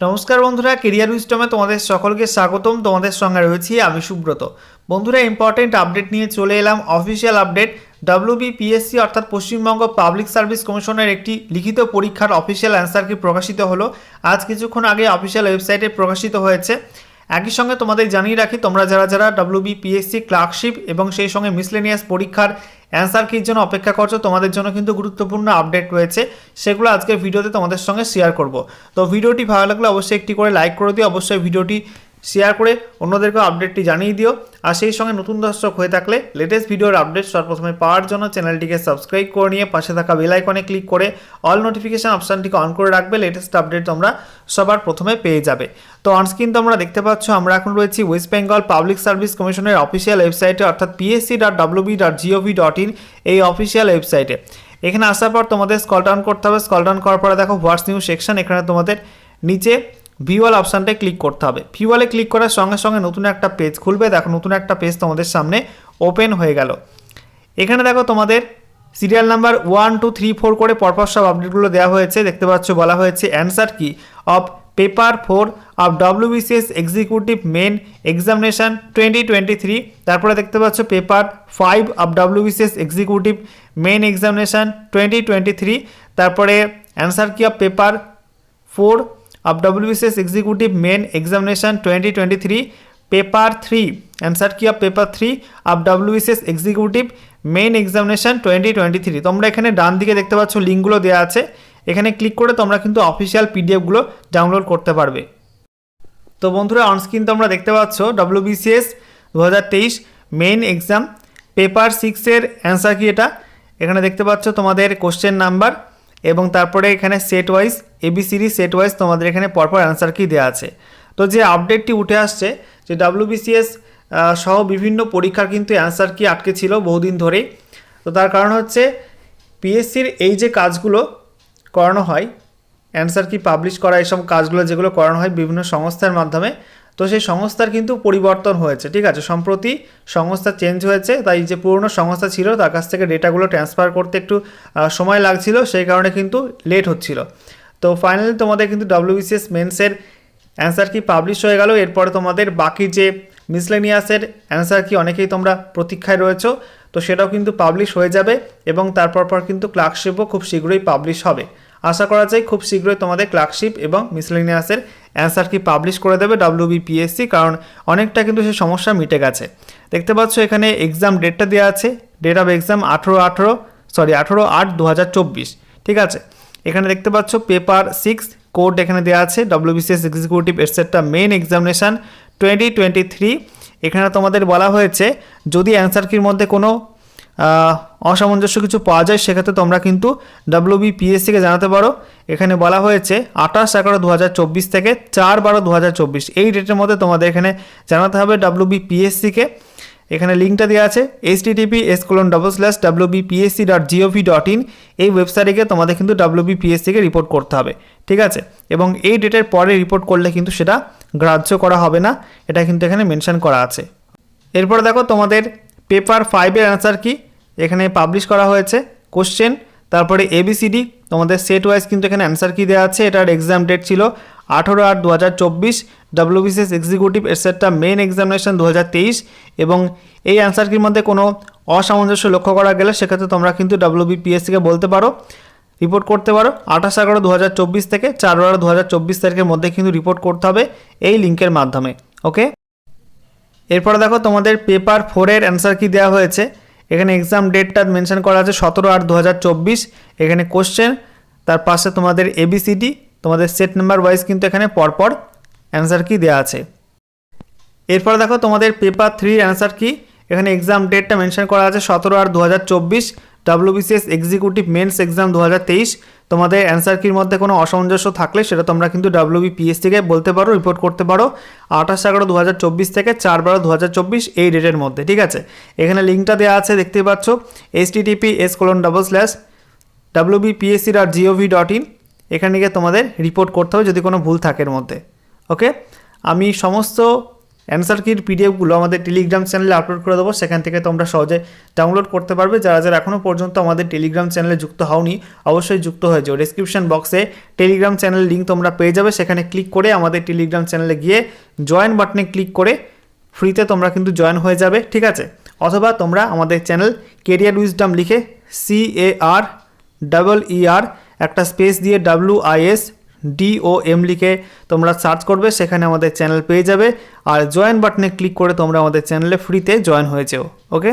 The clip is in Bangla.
নমস্কার বন্ধুরা কেরিয়ার উইস্টমে তোমাদের সকলকে স্বাগতম। তোমাদের সঙ্গে রয়েছি আমি সুব্রত। বন্ধুরা ইম্পর্টেন্ট আপডেট নিয়ে চলে এলাম। অফিসিয়াল আপডেট ডাব্লিউবিপিএসসি অর্থাৎ পশ্চিমবঙ্গ পাবলিক সার্ভিস কমিশনের একটি লিখিত পরীক্ষার অফিসিয়াল অ্যান্সার কি প্রকাশিত হলো। আজ কিছুক্ষণ আগে অফিসিয়াল ওয়েবসাইটে প্রকাশিত হয়েছে। একই সঙ্গে তোমাদের জানিয়ে রাখি, তোমরা যারা যারা ডাব্লিউবিপিএসসি ক্লার্কশিপ এবং সেই সঙ্গে মিসলেনিয়াস পরীক্ষার অ্যান্সার কির জন্য অপেক্ষা করছ, তোমাদের জন্য কিন্তু গুরুত্বপূর্ণ আপডেট রয়েছে, সেগুলো আজকের ভিডিওতে তোমাদের সঙ্গে শেয়ার করব। তো ভিডিওটি ভালো লাগলে অবশ্যই একটি করে লাইক করে দিও, অবশ্যই ভিডিওটি শেয়ার করে অন্যদেরকেও আপডেটটি জানিয়ে দিও। আর সেই সঙ্গে নতুন দর্শক হয়ে থাকলে লেটেস্ট ভিডিওর আপডেট সর্বপ্রথমে পাওয়ার জন্য চ্যানেলটিকে সাবস্ক্রাইব করে নিয়ে পাশে থাকা বেল আইকনে ক্লিক করে অল নোটিফিকেশান অপশানটিকে অন করে রাখবে। লেটেস্ট আপডেট তোমরা সবার প্রথমে পেয়ে যাবে। তো অনস্ক্রিন তোমরা দেখতে পাচ্ছ, আমরা এখন রয়েছি ওয়েস্ট বেঙ্গল পাবলিক সার্ভিস কমিশনের অফিসিয়াল ওয়েবসাইটে অর্থাৎ PSC dot WB dot GOV dot in এই অফিসিয়াল ওয়েবসাইটে এখানে আসার পর তোমাদের স্কল ডাউন করতে হবে। স্কল ডাউন করার পরে দেখো হোয়াটস নিউ সেকশন এখানে তোমাদের নিচে ভিওয়াল অপশানটায় ক্লিক করতে হবে। ভিওয়ালে ক্লিক করার সঙ্গে সঙ্গে নতুন একটা পেজ খুলবে। দেখো, নতুন একটা পেজ তোমাদের সামনে ওপেন হয়ে গেল। এখানে দেখো তোমাদের serial number one two three four করে পরপর সব আপডেটগুলো দেওয়া হয়েছে। দেখতে পাচ্ছ, বলা হয়েছে answer key of paper four of WBCS executive main examination twenty twenty three তারপরে দেখতে পাচ্ছ paper five of WBCS executive main examination twenty twenty three তারপরে answer key of paper four executive main examination twenty twenty three paper three answer key of paper three of WBCS executive main examination twenty twenty three তোমরা এখানে ডান দিকে দেখতে পাচ্ছ লিঙ্কগুলো দেওয়া আছে। এখানে ক্লিক করে তোমরা কিন্তু অফিসিয়াল পিডিএফগুলো ডাউনলোড করতে পারবে। তো বন্ধুরা অনস্ক্রিন তোমরা দেখতে পাচ্ছ ডব্লিউবিসিএস দু হাজার তেইশ মেইন এক্সাম পেপার সিক্সের অ্যান্সার কি এটা। এখানে দেখতে পাচ্ছ তোমাদের কোশ্চেন নাম্বার এবং তারপরে এখানে set wise ABCD set wise তোমাদের এখানে পরপর অ্যান্সার কি দেওয়া আছে। তো যে আপডেটটি উঠে আসছে, যে ডাব্লিউবিসিএস সহ বিভিন্ন পরীক্ষার কিন্তু অ্যান্সার কি আটকে ছিল বহুদিন ধরেই। তো তার কারণ হচ্ছে পিএসসির এই যে কাজগুলো করানো হয় অ্যান্সার কি পাবলিশ করা এইসব কাজগুলো যেগুলো করানো হয় বিভিন্ন সংস্থার মাধ্যমে তো সেই সংস্থার কিন্তু পরিবর্তন হয়েছে, ঠিক আছে? সম্প্রতি সংস্থা চেঞ্জ হয়েছে, তাই যে পুরনো সংস্থা ছিল, তার কাছ থেকে ডেটাগুলো ট্রান্সফার করতে একটু সময় লাগছিল, সেই কারণে কিন্তু লেট হচ্ছিল। তো ফাইনালি তোমাদের কিন্তু ডব্লিউবিসিএস মেন্সের অ্যান্সার কি পাবলিশ হয়ে গেল, এরপরে তোমাদের বাকি যে মিসলেনিয়াসের অ্যান্সার কি অনেকেই তোমরা প্রতীক্ষায় রয়েছো, তো সেটাও কিন্তু পাবলিশ হয়ে যাবে এবং তারপর পর কিন্তু ক্লার্কশিপও খুব শীঘ্রই পাবলিশ হবে। আশা করা যায় খুব শীঘ্রই তোমাদের ক্লার্কশিপ এবং মিসলেনিয়াসের অ্যান্সার কি পাবলিশ করে দেবে ডাব্লিউবিপিএসসি কারণ অনেকটা কিন্তু সে সমস্যা মিটে গেছে। দেখতে পাচ্ছ এখানে এক্সাম ডেটটা দেওয়া আছে ডেট অফ এক্সাম আঠেরো আঠেরো সরি আঠেরো আট দু ঠিক আছে? এখানে দেখতে পাচ্ছ পেপার সিক্স কোড এখানে দেওয়া আছে WBCS executive etcetera main examination twenty twenty three এখানে তোমাদের বলা হয়েছে, যদি অ্যান্সার কির মধ্যে কোনো অসামঞ্জস্য কিছু পাওয়া যায়, সেক্ষেত্রে তোমরা কিন্তু ডাব্লিউবিপিএসসিকে জানাতে পারো। এখানে বলা হয়েছে আঠাশ এগারো দু থেকে চার বারো দু এই ডেটের মধ্যে তোমাদের এখানে জানাতে হবে ডাব্লিউবিপিএসসিকে এখানে লিঙ্কটা দেওয়া আছে H TTP S colon double slash WBPSC dot GOV dot in এই ওয়েবসাইটে তোমাদের কিন্তু ডাব্লিউবিপিএসসিকে রিপোর্ট করতে হবে, ঠিক আছে? এবং এই ডেটের পরে রিপোর্ট করলে কিন্তু সেটা গ্রাহ্য করা হবে না, এটা কিন্তু এখানে মেনশন করা আছে। এরপরে দেখো তোমাদের পেপার ফাইভের অ্যান্সার কি? এখানে পাবলিশ করা হয়েছে কোশ্চেন, তারপরে এবিসিডি, তোমাদের সেট ওয়াইজ কিন্তু এখানে অ্যান্সার কি দেওয়া আছে? এটার এক্সাম ডেট ছিল আঠেরো আট দু হাজার চব্বিশ WBCS executive etcetera main examination দু হাজার তেইশ এবং এই অ্যান্সার কির মধ্যে কোনো অসামঞ্জস্য লক্ষ্য করা গেলে সেক্ষেত্রে তোমরা কিন্তু ডাব্লিউবিপিএসসিকে বলতে পারো রিপোর্ট করতে পারো। আঠাশ এগারো দু হাজার চব্বিশ থেকে চার বারো দু হাজার চব্বিশ তারিখের মধ্যে কিন্তু রিপোর্ট করতে হবে এই লিঙ্কের মাধ্যমে ওকে এরপরে দেখো তোমাদের পেপার ফোরের অ্যান্সার কি দেওয়া হয়েছে? এখানে এক্সাম ডেটটা মেনশন করা আছে সতেরো আট দু এখানে কোশ্চেন তার পাশে তোমাদের এবিসিডি তোমাদের সেট নাম্বার ওয়াইজ কিন্তু এখানে পরপর অ্যান্সার কি দেওয়া আছে। এরপরে দেখো তোমাদের পেপার থ্রির অ্যান্সার কি? এখানে এক্সাম ডেটটা মেনশন করা আছে সতেরো আট দু ডাব্লিউবিসিএস এক্সিকিউটিভ মেন্স এক্সাম দু হাজার তেইশ, তোমাদের অ্যান্সার কির মধ্যে কোনো অসামঞ্জস্য থাকলে সেটা তোমরা কিন্তু ডাব্লিউবিপিএসসিকে বলতে পারো রিপোর্ট করতে পারো আঠাশ এগারো দু থেকে চার বারো দু এই ডেটের মধ্যে, ঠিক আছে? এখানে লিঙ্কটা দেওয়া আছে, দেখতেই পাচ্ছ H TTP S colon double slash WBPSC dot GOV dot in এখানে গিয়ে তোমাদের রিপোর্ট করতে হবে যদি কোনো ভুল থাকে এর মধ্যে ওকে আমি সমস্ত অ্যান্সার কির পিডিএফগুলো আমাদের টেলিগ্রাম চ্যানেলে আপলোড করে দেবো। সেখান থেকে তোমরা সহজে ডাউনলোড করতে পারবে। যারা যারা এখনও পর্যন্ত আমাদের টেলিগ্রাম চ্যানেলে যুক্ত হওনি, অবশ্যই যুক্ত হয়ে যাও। ডিসক্রিপশন বক্সে টেলিগ্রাম চ্যানেল লিঙ্ক তোমরা পেয়ে যাবে। সেখানে ক্লিক করে আমাদের টেলিগ্রাম চ্যানেলে গিয়ে জয়েন বাটনে ক্লিক করে ফ্রিতে তোমরা কিন্তু জয়েন হয়ে যাবে। ঠিক আছে? অথবা তোমরা আমাদের চ্যানেল কেরিয়ার উইজডাম লিখে C A R double E আর একটা স্পেস দিয়ে W I S D O M লিখে তোমরা সার্চ করবে, সেখানে আমাদের চ্যানেল পেয়ে যাবে। আর জয়েন বাটনে ক্লিক করে তোমরা আমাদের চ্যানেলে ফ্রিতে জয়েন হয়ে যেও ওকে